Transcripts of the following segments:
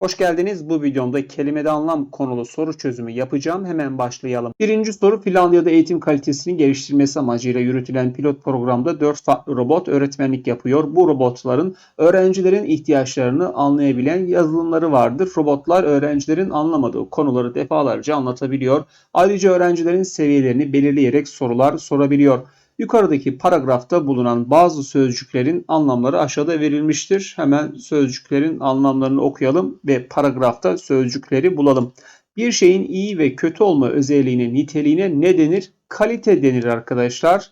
Hoş geldiniz. Bu videomda kelimede anlam konulu soru çözümü yapacağım. Hemen başlayalım. Birinci soru Finlandiya'da eğitim kalitesini geliştirmesi amacıyla yürütülen pilot programda 4 farklı robot öğretmenlik yapıyor. Bu robotların öğrencilerin ihtiyaçlarını anlayabilen yazılımları vardır. Robotlar öğrencilerin anlamadığı konuları defalarca anlatabiliyor. Ayrıca öğrencilerin seviyelerini belirleyerek sorular sorabiliyor. Yukarıdaki paragrafta bulunan bazı sözcüklerin anlamları aşağıda verilmiştir. Hemen sözcüklerin anlamlarını okuyalım ve paragrafta sözcükleri bulalım. Bir şeyin iyi ve kötü olma özelliğine, niteliğine ne denir? Kalite denir arkadaşlar.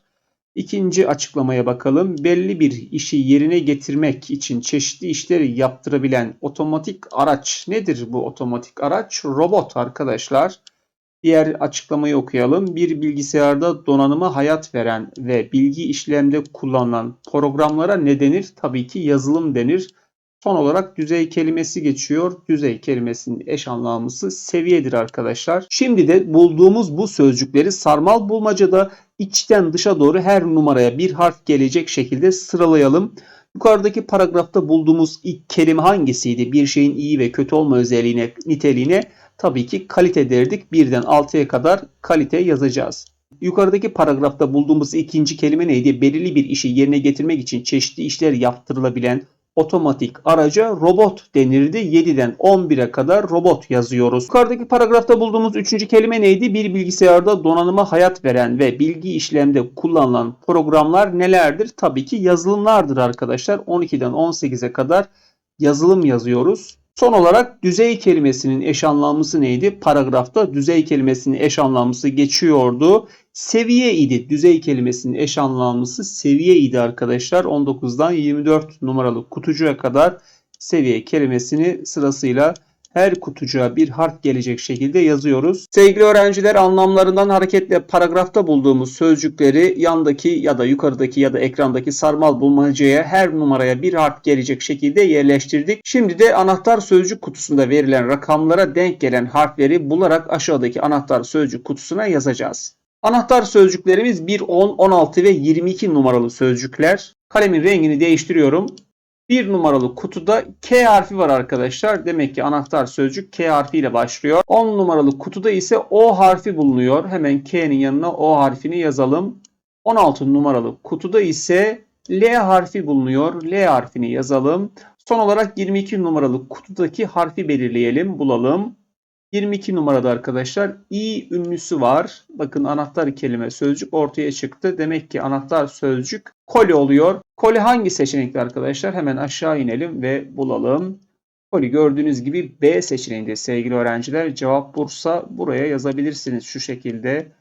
İkinci açıklamaya bakalım. Belli bir işi yerine getirmek için çeşitli işleri yaptırabilen otomatik araç nedir bu otomatik araç? Robot arkadaşlar. Diğer açıklamayı okuyalım. Bir bilgisayarda donanıma hayat veren ve bilgi işlemde kullanılan programlara ne denir? Tabii ki yazılım denir. Son olarak düzey kelimesi geçiyor. Düzey kelimesinin eş anlamlısı seviyedir arkadaşlar. Şimdi de bulduğumuz bu sözcükleri sarmal bulmacada içten dışa doğru her numaraya bir harf gelecek şekilde sıralayalım. Yukarıdaki paragrafta bulduğumuz ilk kelime hangisiydi? Bir şeyin iyi ve kötü olma özelliğine, niteliğine tabii ki kalite derdik. Birden 6'ya kadar kalite yazacağız. Yukarıdaki paragrafta bulduğumuz ikinci kelime neydi? Belirli bir işi yerine getirmek için çeşitli işler yaptırılabilen otomatik araca robot denirdi. 7'den 11'e kadar robot yazıyoruz. Yukarıdaki paragrafta bulduğumuz üçüncü kelime neydi? Bir bilgisayarda donanıma hayat veren ve bilgi işlemde kullanılan programlar nelerdir? Tabii ki yazılımlardır arkadaşlar. 12'den 18'e kadar yazılım yazıyoruz. Son olarak düzey kelimesinin eş anlamlısı neydi? Paragrafta düzey kelimesinin eş anlamlısı geçiyordu. Seviye idi. Düzey kelimesinin eş anlamlısı seviye idi arkadaşlar. 19'dan 24 numaralı kutucuğa kadar seviye kelimesini sırasıyla her kutucuğa bir harf gelecek şekilde yazıyoruz. Sevgili öğrenciler anlamlarından hareketle paragrafta bulduğumuz sözcükleri yandaki ya da yukarıdaki ya da ekrandaki sarmal bulmacaya her numaraya bir harf gelecek şekilde yerleştirdik. Şimdi de anahtar sözcük kutusunda verilen rakamlara denk gelen harfleri bularak aşağıdaki anahtar sözcük kutusuna yazacağız. Anahtar sözcüklerimiz 1, 10, 16 ve 22 numaralı sözcükler. Kalemin rengini değiştiriyorum. Bir numaralı kutuda K harfi var arkadaşlar. Demek ki anahtar sözcük K harfiyle başlıyor. 10 numaralı kutuda ise O harfi bulunuyor. Hemen K'nin yanına O harfini yazalım. 16 numaralı kutuda ise L harfi bulunuyor. L harfini yazalım. Son olarak 22 numaralı kutudaki harfi belirleyelim, bulalım. 22 numarada arkadaşlar i ünlüsü var. Bakın anahtar kelime sözcük ortaya çıktı. Demek ki anahtar sözcük koli oluyor. Koli hangi seçenekte arkadaşlar? Hemen aşağı inelim ve bulalım. Koli gördüğünüz gibi B seçeneğinde sevgili öğrenciler. Cevap Bursa buraya yazabilirsiniz şu şekilde.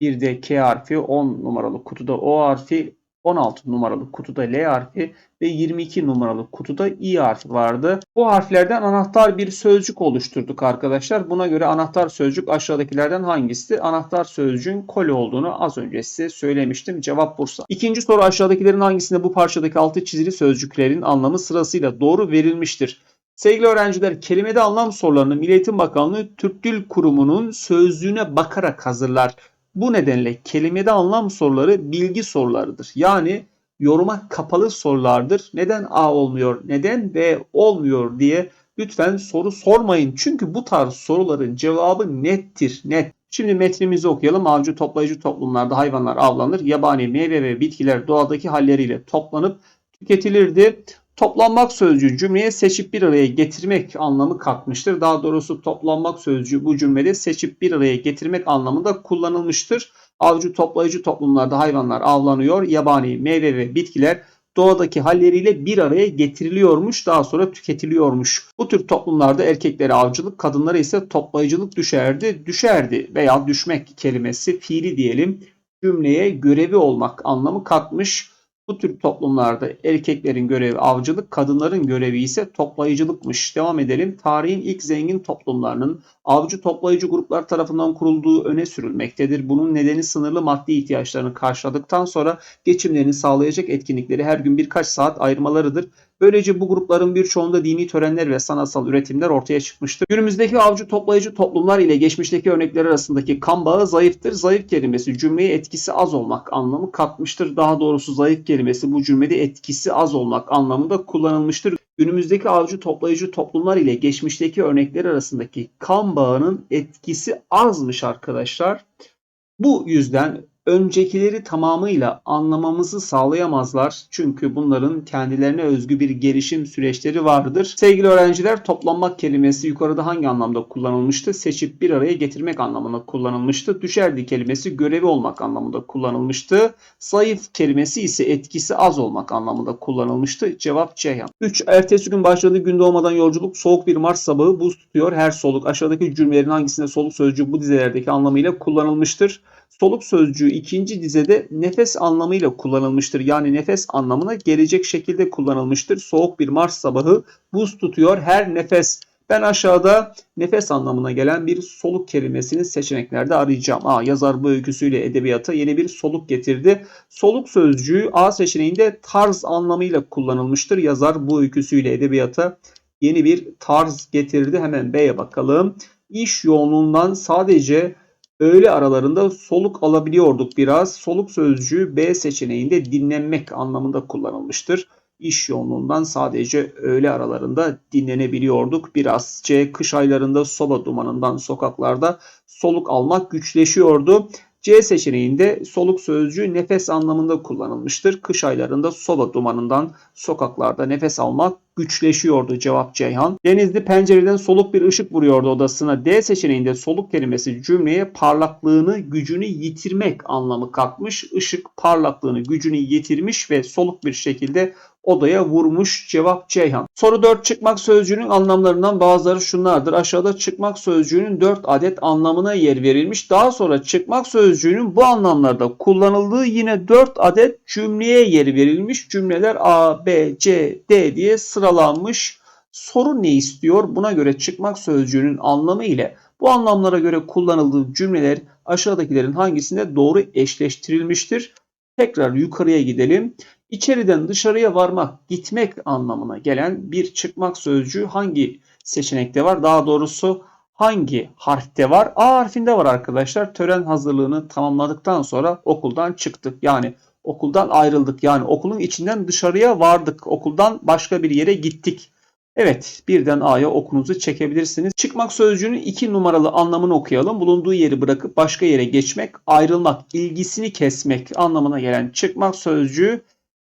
Bir de K harfi 10 numaralı kutuda O harfi 16 numaralı kutuda L harfi ve 22 numaralı kutuda I harfi vardı. Bu harflerden anahtar bir sözcük oluşturduk arkadaşlar. Buna göre anahtar sözcük aşağıdakilerden hangisi? Anahtar sözcüğün koli olduğunu az önce size söylemiştim. Cevap Bursa. İkinci soru aşağıdakilerin hangisinde bu parçadaki altı çizili sözcüklerin anlamı sırasıyla doğru verilmiştir? Sevgili öğrenciler, kelimede anlam sorularını Milli Eğitim Bakanlığı Türk Dil Kurumu'nun sözlüğüne bakarak hazırlar. Bu nedenle kelimede anlam soruları bilgi sorularıdır. Yani yoruma kapalı sorulardır. Neden A olmuyor, neden B olmuyor diye lütfen soru sormayın. Çünkü bu tarz soruların cevabı nettir, net. Şimdi metnimizi okuyalım. Avcı toplayıcı toplumlarda hayvanlar avlanır. Yabani meyve ve bitkiler doğadaki halleriyle toplanıp tüketilirdi. Toplanmak sözcüğü cümleye seçip bir araya getirmek anlamı katmıştır. Daha doğrusu toplanmak sözcüğü bu cümlede seçip bir araya getirmek anlamında kullanılmıştır. Avcı toplayıcı toplumlarda hayvanlar avlanıyor. Yabani meyve ve bitkiler doğadaki halleriyle bir araya getiriliyormuş daha sonra tüketiliyormuş. Bu tür toplumlarda erkeklere avcılık kadınlara ise toplayıcılık düşerdi. Düşerdi veya düşmek kelimesi fiili diyelim cümleye görevi olmak anlamı katmış. Bu tür toplumlarda erkeklerin görevi avcılık, kadınların görevi ise toplayıcılıkmış. Devam edelim. Tarihin ilk zengin toplumlarının avcı toplayıcı gruplar tarafından kurulduğu öne sürülmektedir. Bunun nedeni sınırlı maddi ihtiyaçlarını karşıladıktan sonra geçimlerini sağlayacak etkinlikleri her gün birkaç saat ayırmalarıdır. Böylece bu grupların birçoğunda dini törenler ve sanatsal üretimler ortaya çıkmıştır. Günümüzdeki avcı toplayıcı toplumlar ile geçmişteki örnekler arasındaki kan bağı zayıftır. Zayıf kelimesi cümleye etkisi az olmak anlamı katmıştır. Daha doğrusu zayıf kelimesi bu cümlede etkisi az olmak anlamında kullanılmıştır. Günümüzdeki avcı toplayıcı toplumlar ile geçmişteki örnekler arasındaki kan bağının etkisi azmış arkadaşlar. Bu yüzden öncekileri tamamıyla anlamamızı sağlayamazlar. Çünkü bunların kendilerine özgü bir gelişim süreçleri vardır. Sevgili öğrenciler toplanmak kelimesi yukarıda hangi anlamda kullanılmıştı? Seçip bir araya getirmek anlamında kullanılmıştı. Düşerdi kelimesi görevi olmak anlamında kullanılmıştı. Zayıf kelimesi ise etkisi az olmak anlamında kullanılmıştı. Cevap Ceyhan. 3. Ertesi gün başladığı gün doğmadan yolculuk soğuk bir Mart sabahı buz tutuyor. Her soluk aşağıdaki cümlelerin hangisinde soluk sözcüğü bu dizelerdeki anlamıyla kullanılmıştır? Soluk sözcüğü ikinci dizede nefes anlamıyla kullanılmıştır. Yani nefes anlamına gelecek şekilde kullanılmıştır. Soğuk bir Mart sabahı buz tutuyor her nefes. Ben aşağıda nefes anlamına gelen bir soluk kelimesini seçeneklerde arayacağım. Aa, yazar bu öyküsüyle edebiyata yeni bir soluk getirdi. Soluk sözcüğü A seçeneğinde tarz anlamıyla kullanılmıştır. Yazar bu öyküsüyle edebiyata yeni bir tarz getirdi. Hemen B'ye bakalım. İş yoğunluğundan sadece öğle aralarında soluk alabiliyorduk biraz. Soluk sözcüğü B seçeneğinde dinlenmek anlamında kullanılmıştır. İş yoğunluğundan sadece öğle aralarında dinlenebiliyorduk. Biraz C kış aylarında soba dumanından sokaklarda soluk almak güçleşiyordu. C seçeneğinde soluk sözcüğü nefes anlamında kullanılmıştır. Kış aylarında soba dumanından sokaklarda nefes almak güçleşiyordu cevap Ceyhan. Denizli pencereden soluk bir ışık vuruyordu odasına. D seçeneğinde soluk kelimesi cümleye parlaklığını, gücünü yitirmek anlamı katmış. Işık parlaklığını, gücünü yitirmiş ve soluk bir şekilde odaya vurmuş. Cevap Ceyhan. Soru 4 çıkmak sözcüğünün anlamlarından bazıları şunlardır. Aşağıda çıkmak sözcüğünün 4 adet anlamına yer verilmiş. Daha sonra çıkmak sözcüğünün bu anlamlarda kullanıldığı yine 4 adet cümleye yer verilmiş. Cümleler A, B, C, D diye sıralanmış. Soru ne istiyor? Buna göre çıkmak sözcüğünün anlamı ile bu anlamlara göre kullanıldığı cümleler aşağıdakilerin hangisinde doğru eşleştirilmiştir? Tekrar yukarıya gidelim. İçeriden dışarıya varmak, gitmek anlamına gelen bir çıkmak sözcüğü hangi seçenekte var? Daha doğrusu hangi harfte var? A harfinde var arkadaşlar. Tören hazırlığını tamamladıktan sonra okuldan çıktık. Yani okuldan ayrıldık. Yani okulun içinden dışarıya vardık. Okuldan başka bir yere gittik. Evet birden A'ya okunuzu çekebilirsiniz. Çıkmak sözcüğünün iki numaralı anlamını okuyalım. Bulunduğu yeri bırakıp başka yere geçmek, ayrılmak, ilgisini kesmek anlamına gelen çıkmak sözcüğü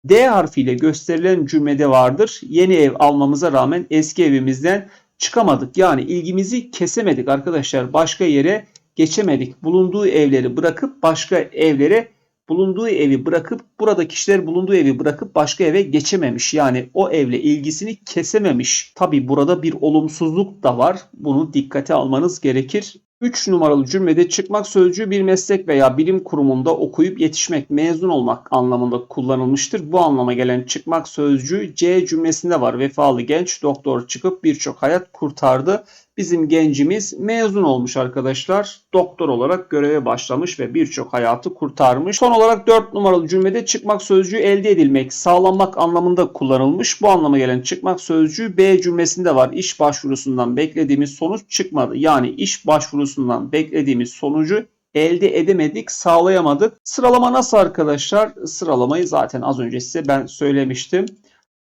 D harfiyle gösterilen cümlede vardır. Yeni ev almamıza rağmen eski evimizden çıkamadık. Yani ilgimizi kesemedik arkadaşlar. Başka yere geçemedik. Bulunduğu evleri bırakıp başka evlere bulunduğu evi bırakıp burada kişiler bulunduğu evi bırakıp başka eve geçememiş. Yani o evle ilgisini kesememiş. Tabi burada bir olumsuzluk da var. Bunu dikkate almanız gerekir. 3 numaralı cümlede çıkmak sözcüğü bir meslek veya bilim kurumunda okuyup yetişmek, mezun olmak anlamında kullanılmıştır. Bu anlama gelen çıkmak sözcüğü C cümlesinde var. Vefalı genç doktor çıkıp birçok hayat kurtardı. Bizim gencimiz mezun olmuş arkadaşlar. Doktor olarak göreve başlamış ve birçok hayatı kurtarmış. Son olarak 4 numaralı cümlede çıkmak sözcüğü elde edilmek, sağlanmak anlamında kullanılmış. Bu anlama gelen çıkmak sözcüğü B cümlesinde var. İş başvurusundan beklediğimiz sonuç çıkmadı. Yani iş başvurusundan beklediğimiz sonucu elde edemedik, sağlayamadık. Sıralama nasıl arkadaşlar? Sıralamayı zaten az önce size ben söylemiştim.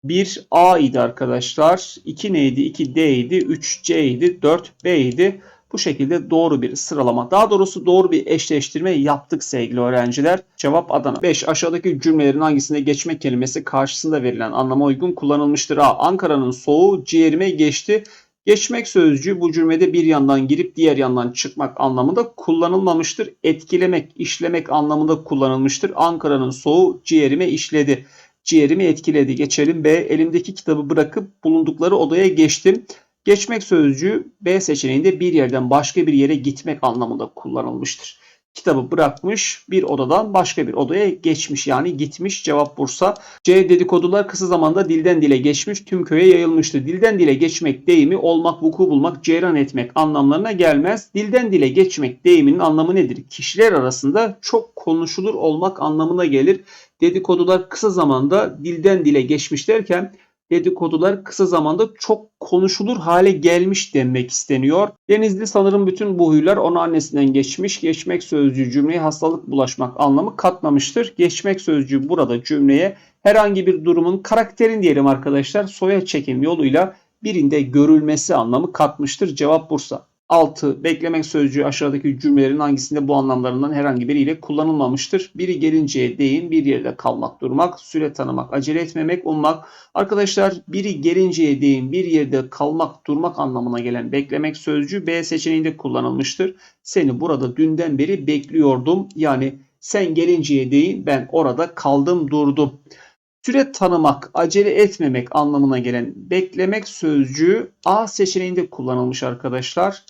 1 A idi arkadaşlar. 2 neydi? 2 D idi. 3 C idi. 4 B idi. Bu şekilde doğru bir sıralama. Daha doğrusu doğru bir eşleştirme yaptık sevgili öğrenciler. Cevap Adana. 5. Aşağıdaki cümlelerin hangisinde geçmek kelimesi karşısında verilen anlama uygun kullanılmıştır? A. Ankara'nın soğuğu ciğerime geçti. Geçmek sözcüğü bu cümlede bir yandan girip diğer yandan çıkmak anlamında kullanılmamıştır. Etkilemek, işlemek anlamında kullanılmıştır. Ankara'nın soğuğu ciğerime işledi ciğerimi etkiledi. Geçelim B. Elimdeki kitabı bırakıp bulundukları odaya geçtim. Geçmek sözcüğü B seçeneğinde bir yerden başka bir yere gitmek anlamında kullanılmıştır. Kitabı bırakmış bir odadan başka bir odaya geçmiş yani gitmiş cevap Bursa. C dedikodular kısa zamanda dilden dile geçmiş tüm köye yayılmıştı. Dilden dile geçmek deyimi olmak, vuku bulmak, cereyan etmek anlamlarına gelmez. Dilden dile geçmek deyiminin anlamı nedir? Kişiler arasında çok konuşulur olmak anlamına gelir dedikodular kısa zamanda dilden dile geçmiş derken dedikodular kısa zamanda çok konuşulur hale gelmiş demek isteniyor. Denizli sanırım bütün bu huylar ona annesinden geçmiş. Geçmek sözcüğü cümleye hastalık bulaşmak anlamı katmamıştır. Geçmek sözcüğü burada cümleye herhangi bir durumun karakterin diyelim arkadaşlar soya çekim yoluyla birinde görülmesi anlamı katmıştır. Cevap Bursa. 6. Beklemek sözcüğü aşağıdaki cümlelerin hangisinde bu anlamlarından herhangi biriyle kullanılmamıştır? Biri gelinceye değin, bir yerde kalmak, durmak, süre tanımak, acele etmemek, ummak. Arkadaşlar biri gelinceye değin, bir yerde kalmak, durmak anlamına gelen beklemek sözcüğü B seçeneğinde kullanılmıştır. Seni burada dünden beri bekliyordum. Yani sen gelinceye değin, ben orada kaldım, durdum. Süre tanımak, acele etmemek anlamına gelen beklemek sözcüğü A seçeneğinde kullanılmış arkadaşlar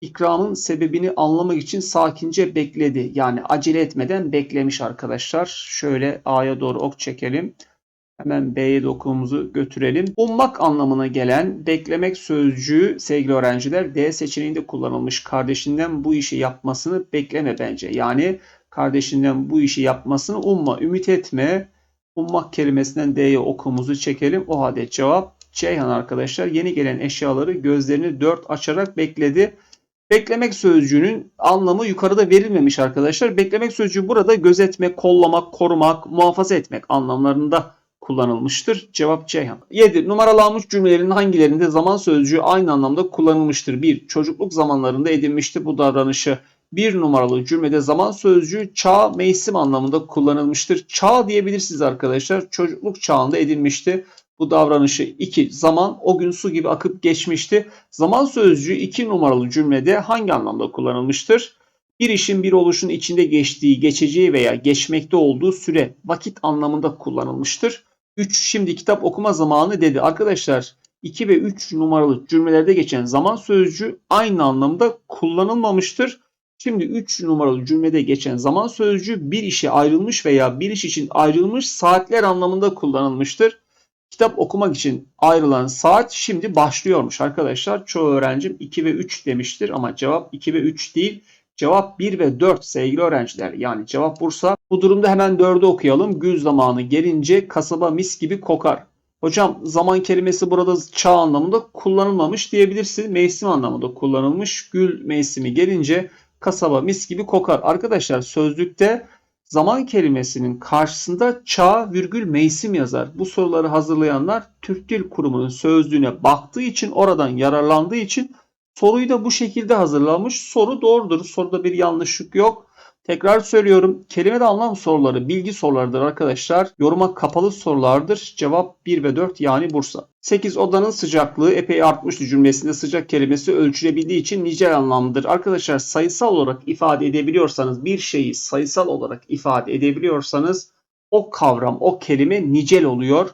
ikramın sebebini anlamak için sakince bekledi. Yani acele etmeden beklemiş arkadaşlar. Şöyle A'ya doğru ok çekelim. Hemen B'ye de okumuzu götürelim. Ummak anlamına gelen beklemek sözcüğü sevgili öğrenciler D seçeneğinde kullanılmış. Kardeşinden bu işi yapmasını bekleme bence. Yani kardeşinden bu işi yapmasını umma, ümit etme. Ummak kelimesinden D'ye okumuzu çekelim. O halde cevap Ceyhan arkadaşlar. Yeni gelen eşyaları gözlerini dört açarak bekledi. Beklemek sözcüğünün anlamı yukarıda verilmemiş arkadaşlar. Beklemek sözcüğü burada gözetmek, kollamak, korumak, muhafaza etmek anlamlarında kullanılmıştır. Cevap Ceyhan. 7. Numaralanmış cümlelerin hangilerinde zaman sözcüğü aynı anlamda kullanılmıştır? 1. Çocukluk zamanlarında edinmişti bu davranışı. Bir numaralı cümlede zaman sözcüğü çağ, mevsim anlamında kullanılmıştır. Çağ diyebilirsiniz arkadaşlar. Çocukluk çağında edinmişti bu davranışı 2 zaman o gün su gibi akıp geçmişti. Zaman sözcüğü 2 numaralı cümlede hangi anlamda kullanılmıştır? Bir işin bir oluşun içinde geçtiği, geçeceği veya geçmekte olduğu süre, vakit anlamında kullanılmıştır. 3 şimdi kitap okuma zamanı dedi. Arkadaşlar 2 ve 3 numaralı cümlelerde geçen zaman sözcüğü aynı anlamda kullanılmamıştır. Şimdi 3 numaralı cümlede geçen zaman sözcüğü bir işe ayrılmış veya bir iş için ayrılmış saatler anlamında kullanılmıştır kitap okumak için ayrılan saat şimdi başlıyormuş arkadaşlar. Çoğu öğrencim 2 ve 3 demiştir ama cevap 2 ve 3 değil. Cevap 1 ve 4 sevgili öğrenciler. Yani cevap Bursa. Bu durumda hemen 4'ü okuyalım. Gül zamanı gelince kasaba mis gibi kokar. Hocam zaman kelimesi burada çağ anlamında kullanılmamış diyebilirsin. Mevsim anlamında kullanılmış. Gül mevsimi gelince kasaba mis gibi kokar. Arkadaşlar sözlükte zaman kelimesinin karşısında çağ virgül mevsim yazar. Bu soruları hazırlayanlar Türk Dil Kurumu'nun sözlüğüne baktığı için oradan yararlandığı için soruyu da bu şekilde hazırlamış. Soru doğrudur. Soruda bir yanlışlık yok. Tekrar söylüyorum. Kelime de anlam soruları bilgi sorularıdır arkadaşlar. Yoruma kapalı sorulardır. Cevap 1 ve 4 yani Bursa. 8 odanın sıcaklığı epey artmıştı cümlesinde sıcak kelimesi ölçülebildiği için nicel anlamlıdır. Arkadaşlar sayısal olarak ifade edebiliyorsanız bir şeyi sayısal olarak ifade edebiliyorsanız o kavram o kelime nicel oluyor.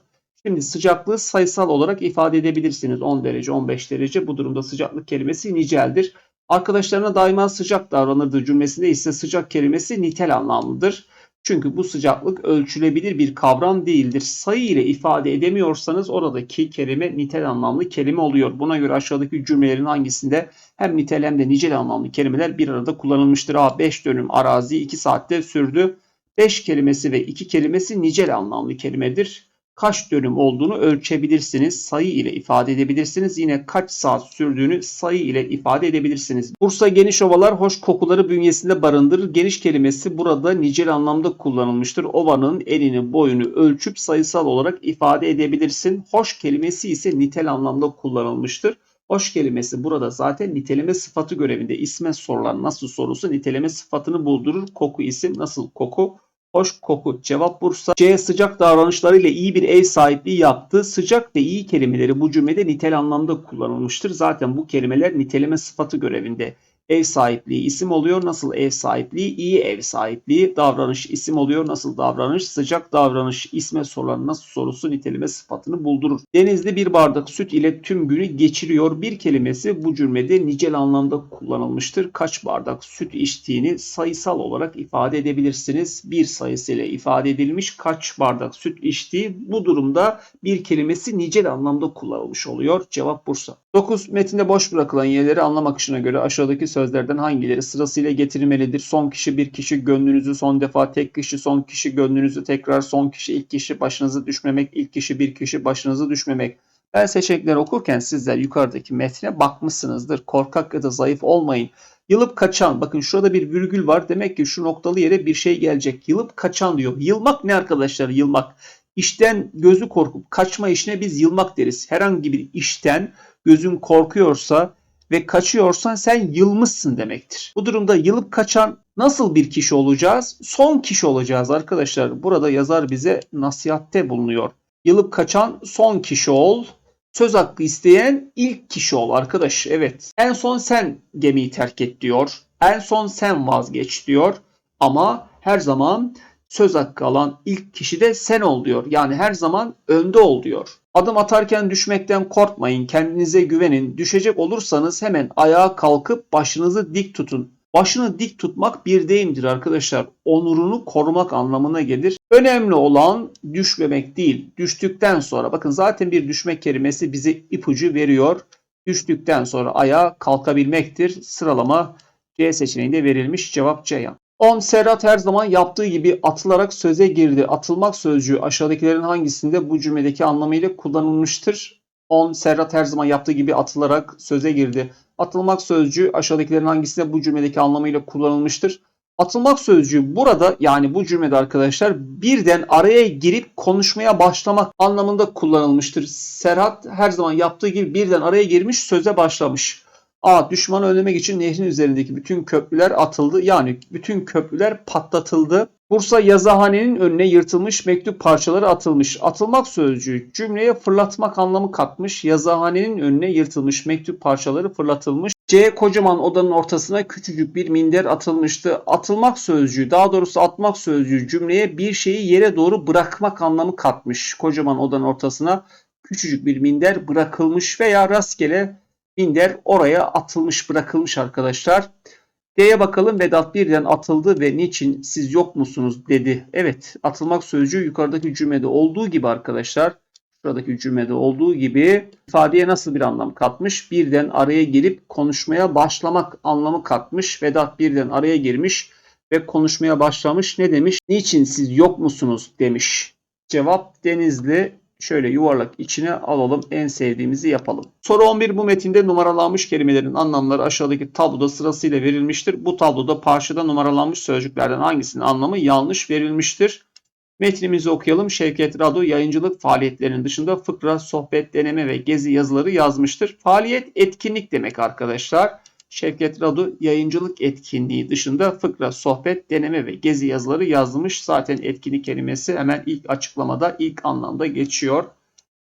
Şimdi sıcaklığı sayısal olarak ifade edebilirsiniz. 10 derece 15 derece bu durumda sıcaklık kelimesi niceldir. Arkadaşlarına daima sıcak davranırdı cümlesinde ise sıcak kelimesi nitel anlamlıdır. Çünkü bu sıcaklık ölçülebilir bir kavram değildir. Sayı ile ifade edemiyorsanız oradaki kelime nitel anlamlı kelime oluyor. Buna göre aşağıdaki cümlelerin hangisinde hem nitel hem de nicel anlamlı kelimeler bir arada kullanılmıştır. A 5 dönüm arazi 2 saatte sürdü. 5 kelimesi ve 2 kelimesi nicel anlamlı kelimedir kaç dönüm olduğunu ölçebilirsiniz. Sayı ile ifade edebilirsiniz. Yine kaç saat sürdüğünü sayı ile ifade edebilirsiniz. Bursa geniş ovalar hoş kokuları bünyesinde barındırır. Geniş kelimesi burada nicel anlamda kullanılmıştır. Ovanın elini boyunu ölçüp sayısal olarak ifade edebilirsin. Hoş kelimesi ise nitel anlamda kullanılmıştır. Hoş kelimesi burada zaten niteleme sıfatı görevinde. İsme sorulan nasıl sorusu niteleme sıfatını buldurur. Koku isim nasıl koku Hoş koku. Cevap Bursa. C. Sıcak davranışlarıyla iyi bir ev sahipliği yaptı. Sıcak ve iyi kelimeleri bu cümlede nitel anlamda kullanılmıştır. Zaten bu kelimeler niteleme sıfatı görevinde. Ev sahipliği isim oluyor. Nasıl ev sahipliği? İyi ev sahipliği. Davranış isim oluyor. Nasıl davranış? Sıcak davranış isme sorulan nasıl sorusu niteleme sıfatını buldurur. Denizli bir bardak süt ile tüm günü geçiriyor. Bir kelimesi bu cümlede nicel anlamda kullanılmıştır. Kaç bardak süt içtiğini sayısal olarak ifade edebilirsiniz. Bir sayısıyla ifade edilmiş kaç bardak süt içtiği bu durumda bir kelimesi nicel anlamda kullanılmış oluyor. Cevap Bursa. 9. Metinde boş bırakılan yerleri anlam akışına göre aşağıdaki sözlerden hangileri sırasıyla getirilmelidir? Son kişi bir kişi gönlünüzü son defa tek kişi son kişi gönlünüzü tekrar son kişi ilk kişi başınızı düşmemek ilk kişi bir kişi başınızı düşmemek. Ben seçenekleri okurken sizler yukarıdaki metne bakmışsınızdır. Korkak ya da zayıf olmayın. Yılıp kaçan bakın şurada bir virgül var. Demek ki şu noktalı yere bir şey gelecek. Yılıp kaçan diyor. Yılmak ne arkadaşlar? Yılmak. İşten gözü korkup kaçma işine biz yılmak deriz. Herhangi bir işten gözün korkuyorsa ve kaçıyorsan sen yılmışsın demektir. Bu durumda yılıp kaçan nasıl bir kişi olacağız? Son kişi olacağız arkadaşlar. Burada yazar bize nasihatte bulunuyor. Yılıp kaçan son kişi ol. Söz hakkı isteyen ilk kişi ol arkadaş. Evet. En son sen gemiyi terk et diyor. En son sen vazgeç diyor. Ama her zaman söz hakkı alan ilk kişi de sen ol diyor. Yani her zaman önde ol diyor. Adım atarken düşmekten korkmayın, kendinize güvenin. Düşecek olursanız hemen ayağa kalkıp başınızı dik tutun. Başını dik tutmak bir deyimdir arkadaşlar. Onurunu korumak anlamına gelir. Önemli olan düşmemek değil. Düştükten sonra bakın zaten bir düşmek kelimesi bize ipucu veriyor. Düştükten sonra ayağa kalkabilmektir. Sıralama C seçeneğinde verilmiş cevap C yan. 10. Serhat her zaman yaptığı gibi atılarak söze girdi. Atılmak sözcüğü aşağıdakilerin hangisinde bu cümledeki anlamıyla kullanılmıştır? 10. Serhat her zaman yaptığı gibi atılarak söze girdi. Atılmak sözcüğü aşağıdakilerin hangisinde bu cümledeki anlamıyla kullanılmıştır? Atılmak sözcüğü burada yani bu cümlede arkadaşlar birden araya girip konuşmaya başlamak anlamında kullanılmıştır. Serhat her zaman yaptığı gibi birden araya girmiş söze başlamış. A. Düşmanı önlemek için nehrin üzerindeki bütün köprüler atıldı. Yani bütün köprüler patlatıldı. Bursa yazıhanenin önüne yırtılmış mektup parçaları atılmış. Atılmak sözcüğü cümleye fırlatmak anlamı katmış. Yazıhanenin önüne yırtılmış mektup parçaları fırlatılmış. C. Kocaman odanın ortasına küçücük bir minder atılmıştı. Atılmak sözcüğü daha doğrusu atmak sözcüğü cümleye bir şeyi yere doğru bırakmak anlamı katmış. Kocaman odanın ortasına küçücük bir minder bırakılmış veya rastgele minder oraya atılmış bırakılmış arkadaşlar. D'ye bakalım Vedat birden atıldı ve niçin siz yok musunuz dedi. Evet atılmak sözcüğü yukarıdaki cümlede olduğu gibi arkadaşlar. Şuradaki cümlede olduğu gibi ifadeye nasıl bir anlam katmış? Birden araya girip konuşmaya başlamak anlamı katmış. Vedat birden araya girmiş ve konuşmaya başlamış. Ne demiş? Niçin siz yok musunuz demiş. Cevap Denizli şöyle yuvarlak içine alalım. En sevdiğimizi yapalım. Soru 11 bu metinde numaralanmış kelimelerin anlamları aşağıdaki tabloda sırasıyla verilmiştir. Bu tabloda parçada numaralanmış sözcüklerden hangisinin anlamı yanlış verilmiştir? Metnimizi okuyalım. Şevket Rado yayıncılık faaliyetlerinin dışında fıkra, sohbet, deneme ve gezi yazıları yazmıştır. Faaliyet etkinlik demek arkadaşlar. Şevket Radu yayıncılık etkinliği dışında fıkra, sohbet, deneme ve gezi yazıları yazmış. Zaten etkinlik kelimesi hemen ilk açıklamada ilk anlamda geçiyor.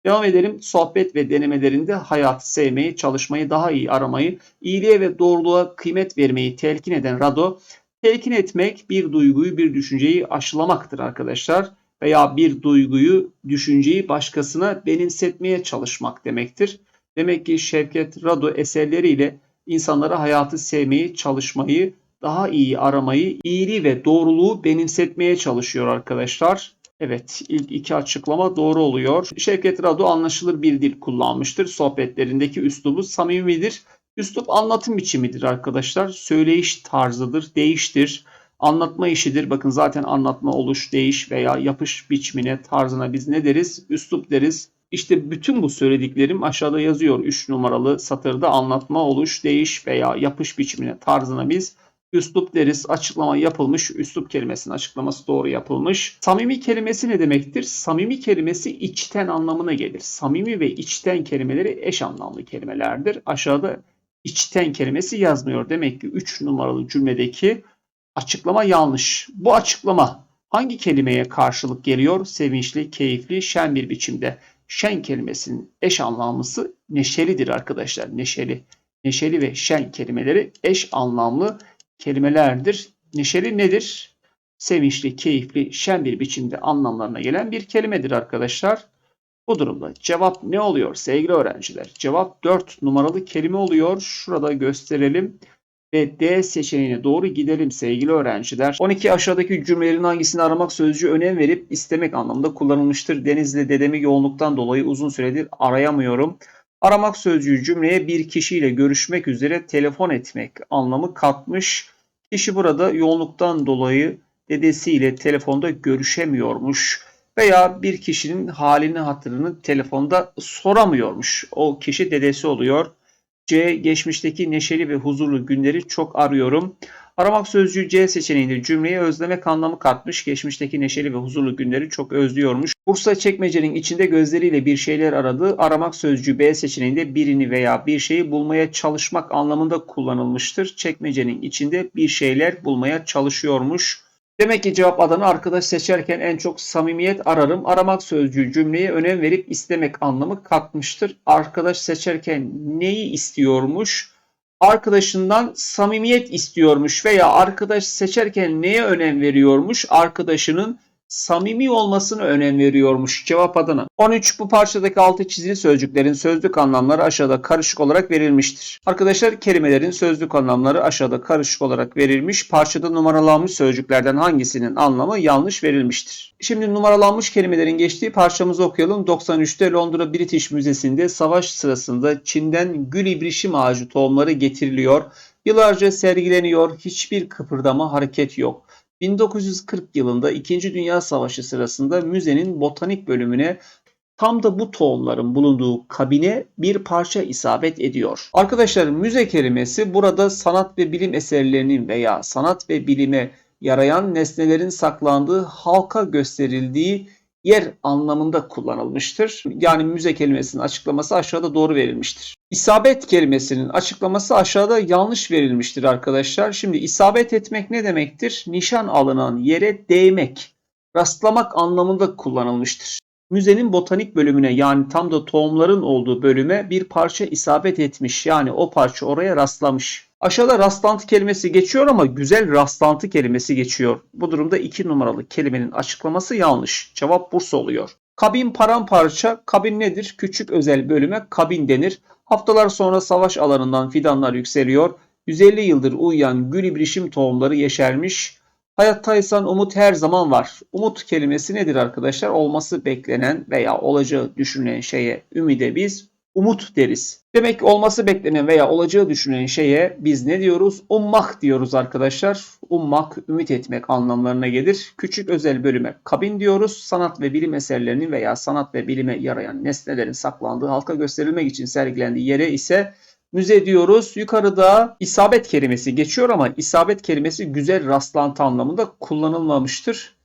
Devam edelim. Sohbet ve denemelerinde hayatı sevmeyi, çalışmayı, daha iyi aramayı, iyiliğe ve doğruluğa kıymet vermeyi telkin eden Rado, telkin etmek bir duyguyu, bir düşünceyi aşılamaktır arkadaşlar. Veya bir duyguyu, düşünceyi başkasına benimsetmeye çalışmak demektir. Demek ki Şevket Rado eserleriyle insanlara hayatı sevmeyi, çalışmayı, daha iyi aramayı, iyiliği ve doğruluğu benimsetmeye çalışıyor arkadaşlar. Evet ilk iki açıklama doğru oluyor. Şevket Radu anlaşılır bir dil kullanmıştır. Sohbetlerindeki üslubu samimidir. Üslup anlatım biçimidir arkadaşlar. Söyleyiş tarzıdır, değiştir. Anlatma işidir. Bakın zaten anlatma oluş, değiş veya yapış biçimine, tarzına biz ne deriz? Üslup deriz. İşte bütün bu söylediklerim aşağıda yazıyor. 3 numaralı satırda anlatma, oluş, değiş veya yapış biçimine, tarzına biz üslup deriz. Açıklama yapılmış. Üslup kelimesinin açıklaması doğru yapılmış. Samimi kelimesi ne demektir? Samimi kelimesi içten anlamına gelir. Samimi ve içten kelimeleri eş anlamlı kelimelerdir. Aşağıda içten kelimesi yazmıyor. Demek ki 3 numaralı cümledeki açıklama yanlış. Bu açıklama hangi kelimeye karşılık geliyor? Sevinçli, keyifli, şen bir biçimde şen kelimesinin eş anlamlısı neşelidir arkadaşlar. Neşeli. Neşeli ve şen kelimeleri eş anlamlı kelimelerdir. Neşeli nedir? Sevinçli, keyifli, şen bir biçimde anlamlarına gelen bir kelimedir arkadaşlar. Bu durumda cevap ne oluyor sevgili öğrenciler? Cevap 4 numaralı kelime oluyor. Şurada gösterelim ve D seçeneğine doğru gidelim sevgili öğrenciler. 12 aşağıdaki cümlelerin hangisini aramak sözcüğü önem verip istemek anlamında kullanılmıştır. Denizli dedemi yoğunluktan dolayı uzun süredir arayamıyorum. Aramak sözcüğü cümleye bir kişiyle görüşmek üzere telefon etmek anlamı katmış. Kişi burada yoğunluktan dolayı dedesiyle telefonda görüşemiyormuş veya bir kişinin halini hatırını telefonda soramıyormuş. O kişi dedesi oluyor. C. Geçmişteki neşeli ve huzurlu günleri çok arıyorum. Aramak sözcüğü C seçeneğinde cümleye özlemek anlamı katmış. Geçmişteki neşeli ve huzurlu günleri çok özlüyormuş. Bursa çekmecenin içinde gözleriyle bir şeyler aradı. Aramak sözcüğü B seçeneğinde birini veya bir şeyi bulmaya çalışmak anlamında kullanılmıştır. Çekmecenin içinde bir şeyler bulmaya çalışıyormuş. Demek ki cevap Adana arkadaş seçerken en çok samimiyet ararım. Aramak sözcüğü cümleye önem verip istemek anlamı katmıştır. Arkadaş seçerken neyi istiyormuş? Arkadaşından samimiyet istiyormuş veya arkadaş seçerken neye önem veriyormuş? Arkadaşının samimi olmasına önem veriyormuş. Cevap Adana. 13. Bu parçadaki altı çizili sözcüklerin sözlük anlamları aşağıda karışık olarak verilmiştir. Arkadaşlar kelimelerin sözlük anlamları aşağıda karışık olarak verilmiş. Parçada numaralanmış sözcüklerden hangisinin anlamı yanlış verilmiştir. Şimdi numaralanmış kelimelerin geçtiği parçamızı okuyalım. 93'te Londra British Müzesi'nde savaş sırasında Çin'den gül ibrişim ağacı tohumları getiriliyor. Yıllarca sergileniyor. Hiçbir kıpırdama hareket yok. 1940 yılında 2. Dünya Savaşı sırasında müzenin botanik bölümüne tam da bu tohumların bulunduğu kabine bir parça isabet ediyor. Arkadaşlar müze kelimesi burada sanat ve bilim eserlerinin veya sanat ve bilime yarayan nesnelerin saklandığı halka gösterildiği yer anlamında kullanılmıştır. Yani müze kelimesinin açıklaması aşağıda doğru verilmiştir. İsabet kelimesinin açıklaması aşağıda yanlış verilmiştir arkadaşlar. Şimdi isabet etmek ne demektir? Nişan alınan yere değmek, rastlamak anlamında kullanılmıştır. Müzenin botanik bölümüne yani tam da tohumların olduğu bölüme bir parça isabet etmiş. Yani o parça oraya rastlamış. Aşağıda rastlantı kelimesi geçiyor ama güzel rastlantı kelimesi geçiyor. Bu durumda iki numaralı kelimenin açıklaması yanlış. Cevap Bursa oluyor. Kabin paramparça. Kabin nedir? Küçük özel bölüme kabin denir. Haftalar sonra savaş alanından fidanlar yükseliyor. 150 yıldır uyuyan gül ibrişim tohumları yeşermiş. Hayattaysan umut her zaman var. Umut kelimesi nedir arkadaşlar? Olması beklenen veya olacağı düşünülen şeye ümide biz umut deriz. Demek ki olması beklenen veya olacağı düşünülen şeye biz ne diyoruz? Ummak diyoruz arkadaşlar. Ummak, ümit etmek anlamlarına gelir. Küçük özel bölüme kabin diyoruz. Sanat ve bilim eserlerinin veya sanat ve bilime yarayan nesnelerin saklandığı halka gösterilmek için sergilendiği yere ise müze diyoruz. Yukarıda isabet kelimesi geçiyor ama isabet kelimesi güzel rastlantı anlamında kullanılmamıştır.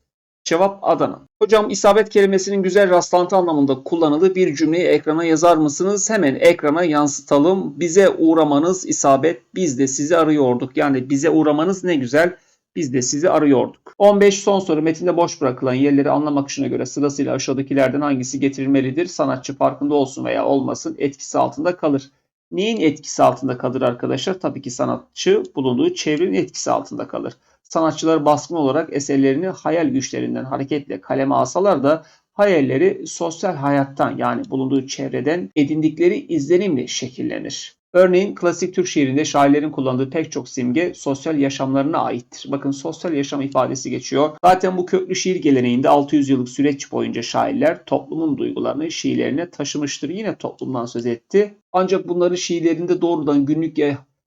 Cevap Adana. Hocam isabet kelimesinin güzel rastlantı anlamında kullanıldığı bir cümleyi ekrana yazar mısınız? Hemen ekrana yansıtalım. Bize uğramanız isabet, biz de sizi arıyorduk. Yani bize uğramanız ne güzel, biz de sizi arıyorduk. 15 son soru metinde boş bırakılan yerleri anlam akışına göre sırasıyla aşağıdakilerden hangisi getirilmelidir? Sanatçı farkında olsun veya olmasın etkisi altında kalır. Neyin etkisi altında kalır arkadaşlar? Tabii ki sanatçı bulunduğu çevrenin etkisi altında kalır. Sanatçılar baskın olarak eserlerini hayal güçlerinden hareketle kaleme alsalar da hayalleri sosyal hayattan yani bulunduğu çevreden edindikleri izlenimle şekillenir. Örneğin klasik Türk şiirinde şairlerin kullandığı pek çok simge sosyal yaşamlarına aittir. Bakın sosyal yaşam ifadesi geçiyor. Zaten bu köklü şiir geleneğinde 600 yıllık süreç boyunca şairler toplumun duygularını şiirlerine taşımıştır. Yine toplumdan söz etti. Ancak bunları şiirlerinde doğrudan günlük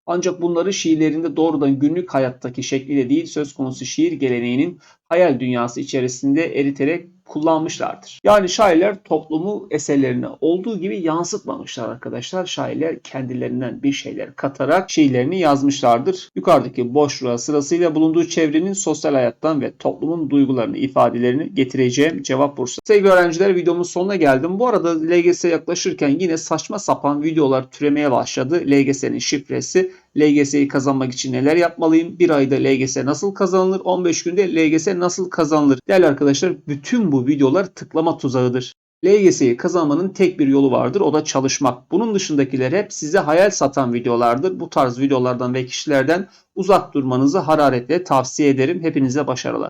ancak bunları şiirlerinde doğrudan günlük hayattaki şekliyle değil söz konusu şiir geleneğinin hayal dünyası içerisinde eriterek kullanmışlardır. Yani şairler toplumu eserlerine olduğu gibi yansıtmamışlar arkadaşlar. Şairler kendilerinden bir şeyler katarak şiirlerini yazmışlardır. Yukarıdaki boşluğa sırasıyla bulunduğu çevrenin sosyal hayattan ve toplumun duygularını, ifadelerini getireceğim cevap Bursa. Sevgili öğrenciler videomun sonuna geldim. Bu arada LGS yaklaşırken yine saçma sapan videolar türemeye başladı. LGS'nin şifresi LGS'yi kazanmak için neler yapmalıyım? Bir ayda LGS nasıl kazanılır? 15 günde LGS nasıl kazanılır? Değerli arkadaşlar bütün bu videolar tıklama tuzağıdır. LGS'yi kazanmanın tek bir yolu vardır o da çalışmak. Bunun dışındakiler hep size hayal satan videolardır. Bu tarz videolardan ve kişilerden uzak durmanızı hararetle tavsiye ederim. Hepinize başarılar.